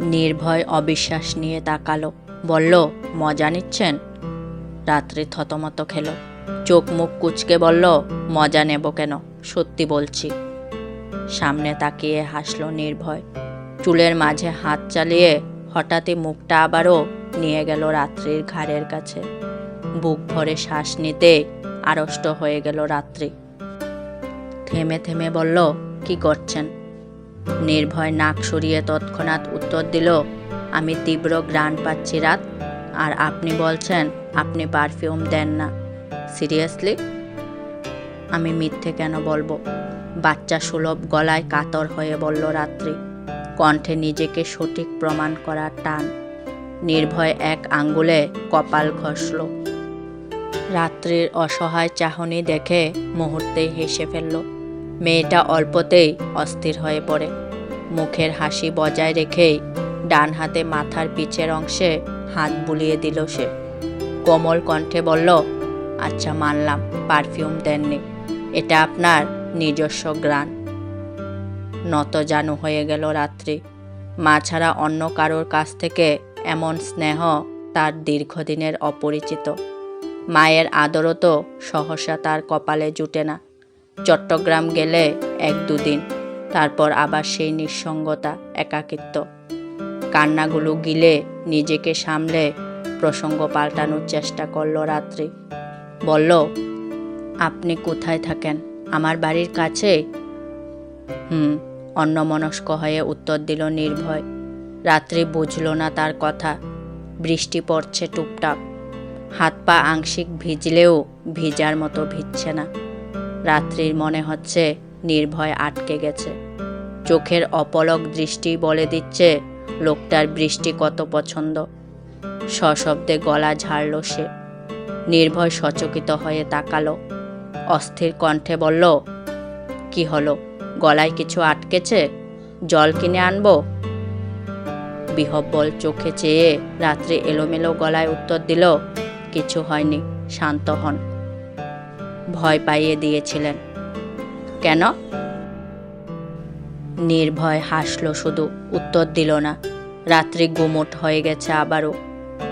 নির্ভয় অবিশ্বাস নিয়ে তাকালো। বলল, মজা নিচ্ছেন? রাত্রি থতমত খেলো। চোখ মুখ কুচকে বলল, মজা নেব কেন? সত্যি বলছি। সামনে তাকিয়ে হাসলো নির্ভয়। চুলের মাঝে হাত চালিয়ে হঠাৎই মুখটা আবারও নিয়ে গেল রাত্রির ঘাড়ের কাছে। বুক ভরে শ্বাস নিতে আড়ষ্ট হয়ে গেল রাত্রি। থেমে থেমে বলল, কি করছেন? নির্ভয় নাক সরিয়ে তৎক্ষণাৎ উত্তর দিল, আমি তীব্র গ্রাণ পাচ্ছি রাত, আর আপনি বলছেন আপনি পারফিউম দেন না। সিরিয়াসলি? আমি মিথ্যে কেন বলব? বাচ্চা সুলভ গলায় কাতর হয়ে বলল রাত্রি। কণ্ঠে নিজেকে সঠিক প্রমাণ করার টান। নির্ভয় এক আঙ্গুলে কপাল ঘষল। রাত্রির অসহায় চাহনি দেখে মুহূর্তেই হেসে ফেলল। মেয়েটা অল্পতেই অস্থির হয়ে পড়ে। মুখের হাসি বজায় রেখেই ডান হাতে মাথার পিছের অংশে হাত বুলিয়ে দিল সে। কোমল কণ্ঠে বলল আচ্ছা মানলাম, পারফিউম দেননি। এটা আপনার নিজস্ব গ্রান নত জানু হয়ে গেল রাত্রি। মা ছাড়া অন্য কারোর কাছ থেকে এমন স্নেহ তার দীর্ঘদিনের অপরিচিত। মায়ের আদরও তো সহসা তার কপালে জুটে না। চট্টগ্রাম গেলে এক দুদিন, তারপর আবার সেই নিঃসঙ্গতা, একাকিত্ব। কান্নাগুলো গিলে নিজেকে সামলে প্রসঙ্গ পাল্টানোর চেষ্টা করল রাত্রি। বলল, আপনি কোথায় থাকেন? আমার বাড়ির কাছে? হুম, অন্যমনস্ক হয়ে উত্তর দিল নির্ভয়। রাত্রি বুঝল না তার কথা। বৃষ্টি পড়ছে টুপটাপ। হাত পা আংশিক ভিজলেও ভিজার মতো ভিজছে না। রাত্রির মনে হচ্ছে নির্ভয় আটকে গেছে। চোখের অপলক দৃষ্টি বলে দিচ্ছে, লোকটার বৃষ্টি কত পছন্দ। সশব্দে গলা ঝাড়ল সে। নির্ভয় সচকিত হয়ে তাকালো। অস্থির কণ্ঠে বলল, কি হলো? গলায় কিছু আটকেছে? জল কিনে আনব? বিহব্বল চোখে চেয়ে রাত্রি এলোমেলো গলায় উত্তর দিল, কিছু হয়নি, শান্ত হন। ভয় পাইয়ে দিয়েছিলেন। কেন? নির্ভয় হাসলো শুধু, উত্তর দিল না। রাত্রি গুমোট হয়ে গেছে আবারও।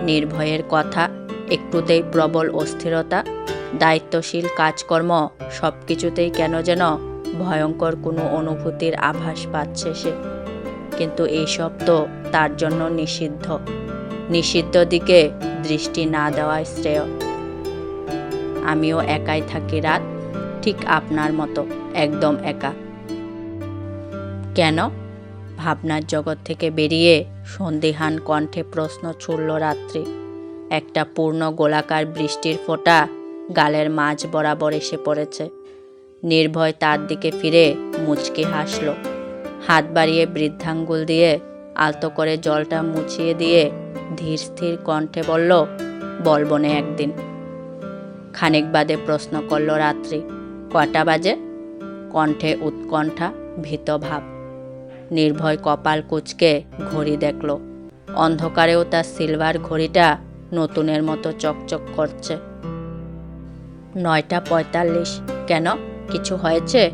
নির্ভয়ের কথা, একটুতেই প্রবল অস্থিরতা, দায়িত্বশীল কাজকর্ম সব কিছুতেই কেন যেন ভয়ঙ্কর কোনো অনুভূতির আভাস পাচ্ছে সে। কিন্তু এইসব তো তার জন্য নিষিদ্ধ। নিষিদ্ধ দিকে দৃষ্টি না দেওয়াই শ্রেয়। আমিও একাই থাকি রাত, ঠিক আপনার মতো, একদম একা। কেন? ভাবনার জগৎ থেকে বেরিয়ে সন্দিহান কণ্ঠে প্রশ্ন ছুড়ল রাত্রি। একটা পূর্ণ গোলাকার বৃষ্টির ফোঁটা গালের মাঝ বরাবর এসে পড়েছে। নির্ভয় তার দিকে ফিরে মুচকি হাসল। হাত বাড়িয়ে বৃদ্ধাঙ্গুল দিয়ে আলতো করে জলটা মুছিয়ে দিয়ে ধীর স্থির কণ্ঠে বলল বলবনে একদিন। খানিক বাদে প্রশ্ন করল রাত্রি। কটা বাজে? কণ্ঠে উৎকণ্ঠা, ভীত ভাব। নির্ভয় কপাল কুচকে ঘড়ি দেখল। অন্ধকারেও তার সিলভার ঘড়িটা নতুনের মতো চকচক করছে। নয়টা পঁয়তাল্লিশ। কেন? কিছু হয়েছে?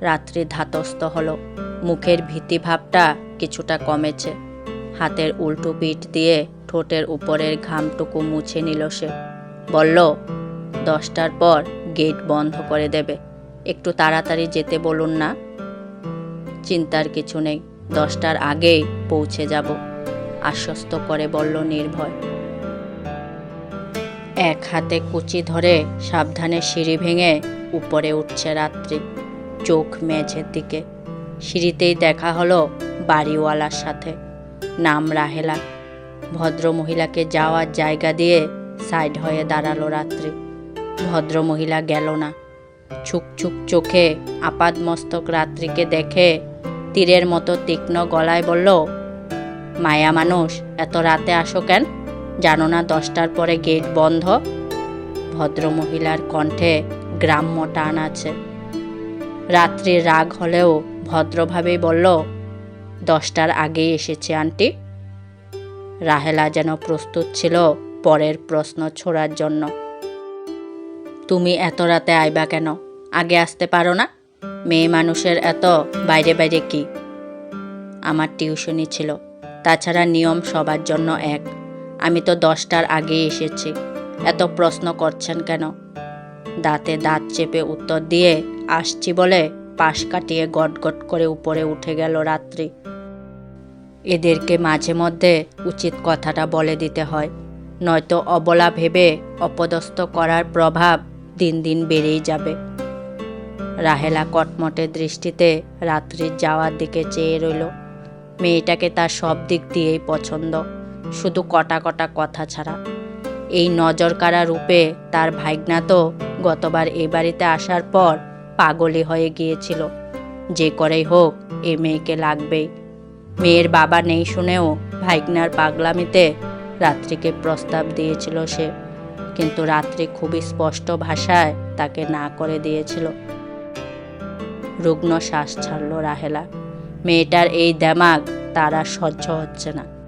রাত্রি ধাতস্থ হলো। মুখের ভীতিভাবটা কিছুটা কমেছে। হাতের উল্টো পিঠ দিয়ে ঠোঁটের উপরের ঘামটুকু মুছে নিল সে। বলল, দশটার পর গেট বন্ধ করে দেবে। একটু তাড়াতাড়ি যেতে বলুন না। চিন্তার কিছু নেই, দশটার আগেই পৌঁছে যাব। আশ্বস্ত করে বলল নির্ভয়। এক হাতে কুচি ধরে সাবধানে সিঁড়ি ভেঙে উপরে উঠছে রাত্রি, চোখ মেঝের দিকে। সিঁড়িতেই দেখা হলো বাড়িওয়ালার সাথে, নাম রাহেলা। ভদ্রমহিলাকে যাওয়ার জায়গা দিয়ে সাইড হয়ে দাঁড়াল রাত্রি। ভদ্রমহিলা গেল না। ছুক ছুক চোখে আপাদ মস্তক রাত্রিকে দেখে তীরের মতো তীক্ষ্ণ গলায় বলল, মায়া মানুষ, এত রাতে আসো কেন? জানো না দশটার পরে গেট বন্ধ? ভদ্রমহিলার কণ্ঠে গ্রাম্য টান আছে। রাত্রির রাগ হলেও ভদ্রভাবেই বলল, দশটার আগেই এসেছে, আন্টি। রাহেলা যেন প্রস্তুত ছিল পরের প্রশ্ন ছোড়ার জন্য। তুমি এত রাতে আইবা কেন? আগে আসতে পারো না? মেয়ে মানুষের এত বাইরে বাইরে কি? আমার টিউশনি ছিল। তাছাড়া নিয়ম সবার জন্য এক। আমি তো দশটার আগে এসেছি। এত প্রশ্ন করছেন কেন? দাঁতে দাঁত চেপে উত্তর দিয়ে, আসছি বলে পাশ কাটিয়ে গটগট করে উপরে উঠে গেল রাত্রি। এদেরকে মাঝে মধ্যে উচিত কথাটা বলে দিতে হয়। নয়তো অবলা ভেবে অপদস্থ করার প্রভাব দিন দিন বেড়েই যাবে। রাহেলা কটমটে দৃষ্টিতে রাত্রির যাওয়ার দিকে চেয়ে রইল। মেয়েটাকে তার সব দিক দিয়েই পছন্দ, শুধু কটা কটা কথা ছাড়া। এই নজর কাড়া রূপে তার ভাইগনা তো গতবার এ বাড়িতে আসার পর পাগলি হয়ে গিয়েছিল। যে করেই হোক, এ মেয়েকে লাগবেই। মেয়ের বাবা নেই শুনেও ভাইগনার পাগলামিতে রাত্রিকে প্রস্তাব দিয়েছিল সে। কিন্তু রাত্রি খুবই স্পষ্ট ভাষায় তাকে না করে দিয়েছিল। রুগ্ন শ্বাস ছাড়ল রাহেলা। মেয়েটার এই দেমাগ তারা সহ্য হচ্ছে না।